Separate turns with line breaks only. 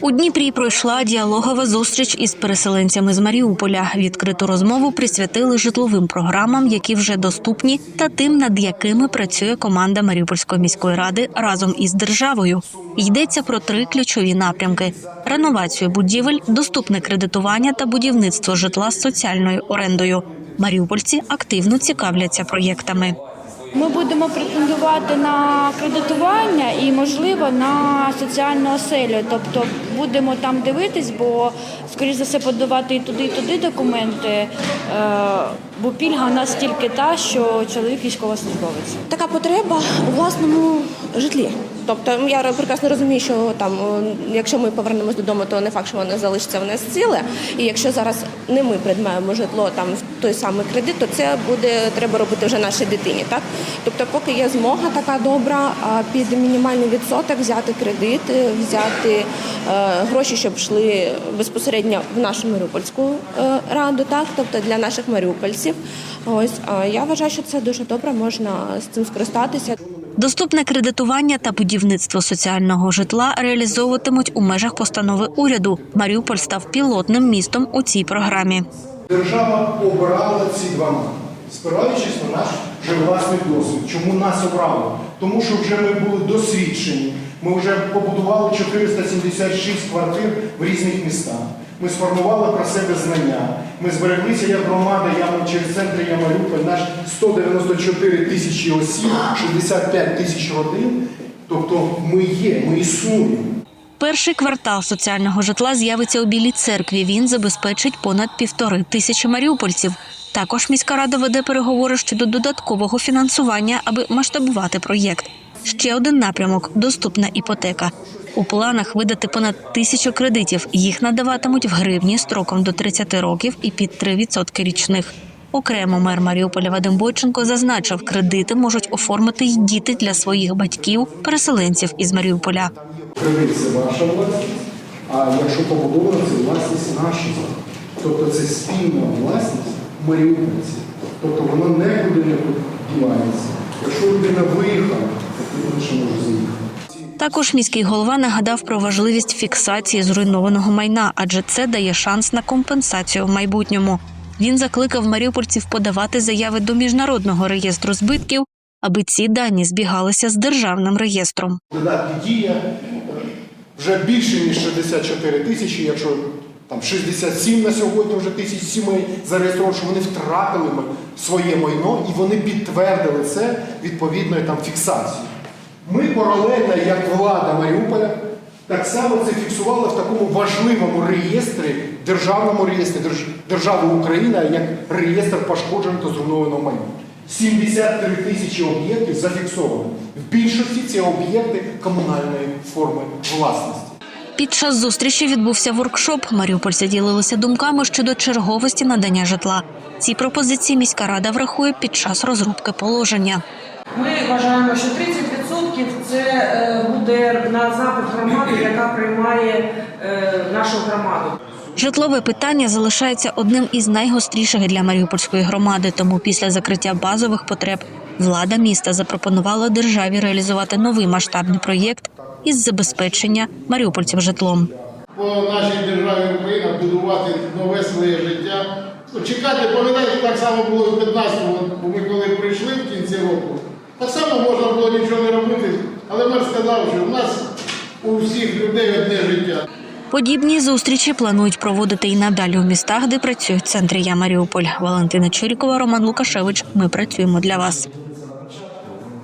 У Дніпрі пройшла діалогова зустріч із переселенцями з Маріуполя. Відкриту розмову присвятили житловим програмам, які вже доступні, та тим, над якими працює команда Маріупольської міської ради разом із державою. Йдеться про три ключові напрямки: реновацію будівель, доступне кредитування та будівництво житла з соціальною орендою. Маріупольці активно цікавляться проєктами.
Ми будемо претендувати на кредитування і, можливо, на соціальну оселю. Тобто будемо там дивитись, бо, скоріш за все, подавати і туди, і туди документи. Е, Бо пільга у нас тільки та, що чоловік військовослужбовець.
така потреба у власному житлі. Тобто я прекрасно розумію, що там, якщо ми повернемось додому, то не факт, що воно залишиться в нас ціле. І якщо зараз не ми придбаємо житло там в той самий кредит, то це буде треба робити вже нашій дитині. Так тобто, поки є змога така добра, а під мінімальний відсоток взяти кредит, е, взяти е, гроші, щоб йшли безпосередньо в нашу Маріупольську е, раду, так тобто для наших маріупольців. Ось я вважаю, що це дуже добре, можна з цим скористатися.
Доступне кредитування та будівництво соціального житла реалізовуватимуть у межах постанови уряду. Маріуполь став пілотним містом у цій програмі.
Держава обрала ці два спираючись на наш вже власний досвід. Чому нас обрали? Тому що вже ми були досвідчені. Ми вже побудували 476 квартир в різних містах. Ми сформували про себе знання. Ми збереглися як громада, я через центр я Маріуполь, наш 194 тисячі осіб, 65 тисяч родин. Тобто ми є, ми існуємо.
Перший квартал соціального житла з'явиться у Білій церкві. Він забезпечить понад півтори тисячі маріупольців. Також міська рада веде переговори щодо додаткового фінансування, аби масштабувати проєкт. Ще один напрямок доступна іпотека. У планах видати понад тисячу кредитів. Їх надаватимуть в гривні строком до 30 років і під 3% річних. Окремо мер Маріуполя Вадим Бойченко зазначив, кредити можуть оформити й діти для своїх батьків, переселенців із Маріуполя.
Кредит це ваша власність, а якщо побудовано, це власність наша. Тобто це спільна власність маріупольців. Тобто воно нікуди не подівається. Якщо людина виїхала, то лише може заїхати.
Також міський голова нагадав про важливість фіксації зруйнованого майна, адже це дає шанс на компенсацію в майбутньому. Він закликав маріупольців подавати заяви до міжнародного реєстру збитків, аби ці дані збігалися з державним реєстром.
Додатки дія вже більше ніж 64 тисячі, якщо там 67 на сьогодні вже тисяч сімей зареєстровано, що вони втратили своє майно і вони підтвердили це відповідною там фіксацією. Ми паралельно, як влада Маріуполя, так само це фіксували в такому важливому реєстрі, державному реєстрі Держави Україна, як реєстр пошкодженого та зруйнованого майна. 73 тисячі об'єктів зафіксовано. В більшості ці об'єкти комунальної форми власності.
Під час зустрічі відбувся воркшоп. Маріупольці ділилися думками щодо черговості надання житла. Ці пропозиції міська рада врахує під час розробки положення.
Ми вважаємо, що 30% це е, буде на запит громади, яка приймає е, нашу громаду.
Житлове питання залишається одним із найгостріших для маріупольської громади. Тому після закриття базових потреб влада міста запропонувала державі реалізувати новий масштабний проєкт із забезпечення маріупольців житлом.
по нашій державі Україна будувати нове своє життя. Ну, чекати, пам'ятаєте, так само було в 15-му, бо ми коли прийшли в кінці року, так само можна було нічого не робити, але мер сказав, що в нас у всіх людей одне життя.
Подібні зустрічі планують проводити і надалі у містах, де працюють центри Я Маріуполь. Валентина Чурікова, Роман Лукашевич. Ми працюємо для вас.